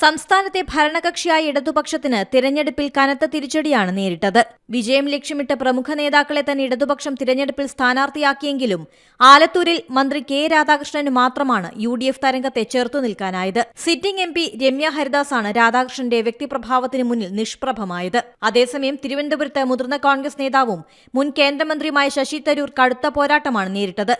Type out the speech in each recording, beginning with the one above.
സംസ്ഥാനത്തെ ഭരണകക്ഷിയായ ഇടതുപക്ഷത്തിന് തിരഞ്ഞെടുപ്പിൽ കനത്ത തിരിച്ചടിയാണ് നേരിട്ടത്. വിജയം ലക്ഷ്യമിട്ട് പ്രമുഖ നേതാക്കളെ തന്നെ ഇടതുപക്ഷം തിരഞ്ഞെടുപ്പിൽ സ്ഥാനാർത്ഥിയാക്കിയെങ്കിലും ആലത്തൂരിൽ മന്ത്രി കെ രാധാകൃഷ്ണന് മാത്രമാണ് യു ഡി എഫ് തരംഗത്തെ ചെറുത്തു നിൽക്കാനായത്. സിറ്റിംഗ് എം പി രമ്യ ഹരിദാസാണ് രാധാകൃഷ്ണന്റെ വ്യക്തിപ്രഭാവത്തിന് മുന്നിൽ നിഷ്പ്രഭമായത്. അതേസമയം തിരുവനന്തപുരത്ത് മുതിർന്ന കോൺഗ്രസ് നേതാവും മുൻ കേന്ദ്രമന്ത്രിയുമായ ശശി തരൂർ കടുത്ത പോരാട്ടമാണ് നേരിട്ടത്.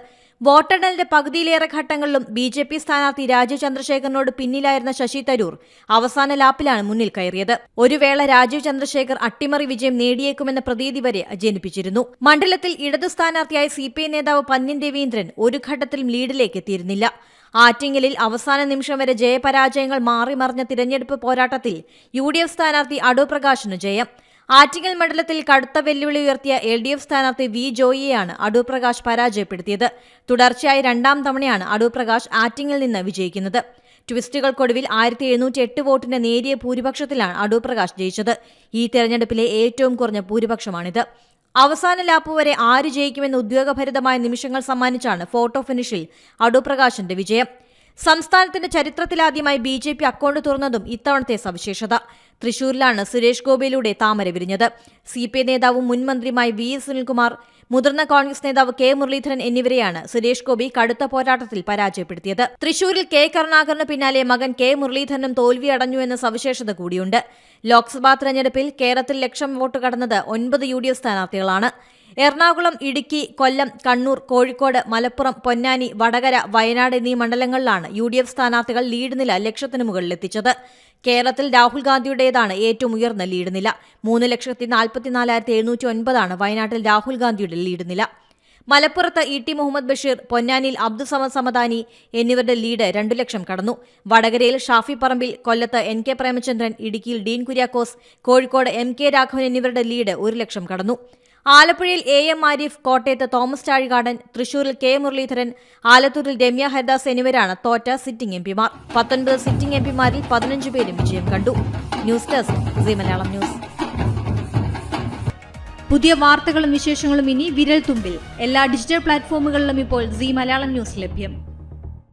വോട്ടെണ്ണലിന്റെ പകുതിയിലേറെ ഘട്ടങ്ങളിലും ബി ജെ പി സ്ഥാനാർത്ഥി രാജീവ് ചന്ദ്രശേഖറിനോട് പിന്നിലായിരുന്ന ശശി തരൂർ അവസാന ലാപ്പിലാണ് മുന്നിൽ കയറിയത്. ഒരു വേള രാജീവ് ചന്ദ്രശേഖർ അട്ടിമറി വിജയം നേടിയേക്കുമെന്ന പ്രതീതി വരെ ജനിപ്പിച്ചിരുന്നു. മണ്ഡലത്തിൽ ഇടതു സ്ഥാനാർത്ഥിയായ സി പി ഐ നേതാവ് പന്ന്യൻ രവീന്ദ്രൻ ഒരു ഘട്ടത്തിലും ലീഡിലേക്ക് എത്തിയിരുന്നില്ല. ആറ്റിങ്ങലിൽ അവസാന നിമിഷം വരെ ജയപരാജയങ്ങൾ മാറിമറിഞ്ഞ തിരഞ്ഞെടുപ്പ് പോരാട്ടത്തിൽ യു ഡി എഫ് സ്ഥാനാർത്ഥി അടൂർ പ്രകാശിന് ജയം. ആറ്റിങ്ങൽ മണ്ഡലത്തിൽ കടുത്ത വെല്ലുവിളി ഉയർത്തിയ എൽ ഡി എഫ് സ്ഥാനാർത്ഥി വി ജോയിയെയാണ് അടൂർ പ്രകാശ് പരാജയപ്പെടുത്തിയത്. തുടർച്ചയായി രണ്ടാം തവണയാണ് അടൂർ പ്രകാശ് ആറ്റിങ്ങിൽ നിന്ന് വിജയിക്കുന്നത്. ട്വിസ്റ്റുകൾക്കൊടുവിൽ ആയിരത്തി എഴുന്നൂറ്റി എട്ട് വോട്ടിന്റെ നേരിയ ഭൂരിപക്ഷത്തിലാണ് അടൂർ പ്രകാശ് ജയിച്ചത്. ഈ തെരഞ്ഞെടുപ്പിലെ ഏറ്റവും കുറഞ്ഞ ഭൂരിപക്ഷമാണിത്. അവസാന ലാപ്പ് വരെ ആര് ജയിക്കുമെന്ന് ഉദ്യോഗഭരിതമായ നിമിഷങ്ങൾ സമ്മാനിച്ചാണ് ഫോട്ടോ ഫിനിഷിൽ അടൂർ പ്രകാശിന്റെ വിജയം. സംസ്ഥാനത്തിന്റെ ചരിത്രത്തിലാദ്യമായി ബി ജെ പി അക്കൗണ്ട് തുറന്നതും ഇത്തവണത്തെ സവിശേഷത. തൃശൂരിലാണ് സുരേഷ് ഗോപിയിലൂടെ താമര വിരിഞ്ഞത്. സി പി ഐ നേതാവും മുൻ മന്ത്രിയുമായ വി എസ് സുനിൽകുമാർ മുതിർന്ന കോൺഗ്രസ് നേതാവ് കെ മുരളീധരൻ എന്നിവരെയാണ് സുരേഷ് ഗോപി കടുത്ത പോരാട്ടത്തിൽ പരാജയപ്പെടുത്തിയത്. തൃശൂരിൽ കെ കരുണാകരന് പിന്നാലെ മകൻ കെ മുരളീധരനും തോൽവി അടഞ്ഞു എന്ന സവിശേഷത കൂടിയുണ്ട്. ലോക്സഭാ തെരഞ്ഞെടുപ്പിൽ കേരളത്തിൽ ലക്ഷം വോട്ട് കടന്നത് ഒൻപത് യു ഡി എഫ് സ്ഥാനാർത്ഥികളാണ്. എറണാകുളം ഇടുക്കി കൊല്ലം കണ്ണൂർ കോഴിക്കോട് മലപ്പുറം പൊന്നാനി വടകര വയനാട് എന്നീ മണ്ഡലങ്ങളിലാണ് യു ഡി എഫ് സ്ഥാനാർത്ഥികൾ ലീഡ് നില ലക്ഷത്തിന് മുകളിലെത്തിച്ചത്. കേരളത്തിൽ രാഹുൽ ഗാന്ധിയുടേതാണ് ഏറ്റവും ഉയർന്ന ലീഡ് നില. മൂന്ന് ലക്ഷത്തി നാൽപ്പത്തിനാലായിരത്തി എഴുന്നൂറ്റി ഒൻപതാണ് വയനാട്ടിൽ രാഹുൽ ഗാന്ധിയുടെ ലീഡ് നില. മലപ്പുറത്ത് ഇ ടി മുഹമ്മദ് ബഷീർ പൊന്നാനിയിൽ അബ്ദുസമദ് സമദാനി എന്നിവരുടെ ലീഡ് രണ്ടു ലക്ഷം കടന്നു. വടകരയിൽ ഷാഫി പറമ്പിൽ കൊല്ലത്ത് എൻ കെ പ്രേമചന്ദ്രൻ ഇടുക്കിയിൽ Dean Kuriakose Kozhikode M K Raghavan എന്നിവരുടെ ലീഡ് ഒരു ലക്ഷം കടന്നു. ആലപ്പുഴയിൽ എ എം ആരിഫ് കോട്ടയത്ത് തോമസ് ചാഴികാടൻ തൃശൂരിൽ കെ മുരളീധരൻ ആലത്തൂരിൽ രമ്യ ഹരിദാസ് എന്നിവരാണ് തോറ്റ സിറ്റിംഗ് എംപിമാർ പത്തൊൻപത് സിറ്റിംഗ് എംപിമാരിൽ പതിനഞ്ച് പേരും വിജയം കണ്ടു. News desk C Malayalam news. പുതിയ വാർത്തകളും വിശേഷങ്ങളും ഇനി വിരൽ തുമ്പിൽ എല്ലാ ഡിജിറ്റൽ പ്ലാറ്റ്ഫോമുകളിലും ഇപ്പോൾ സി മലയാളം ന്യൂസ് ലഭ്യം.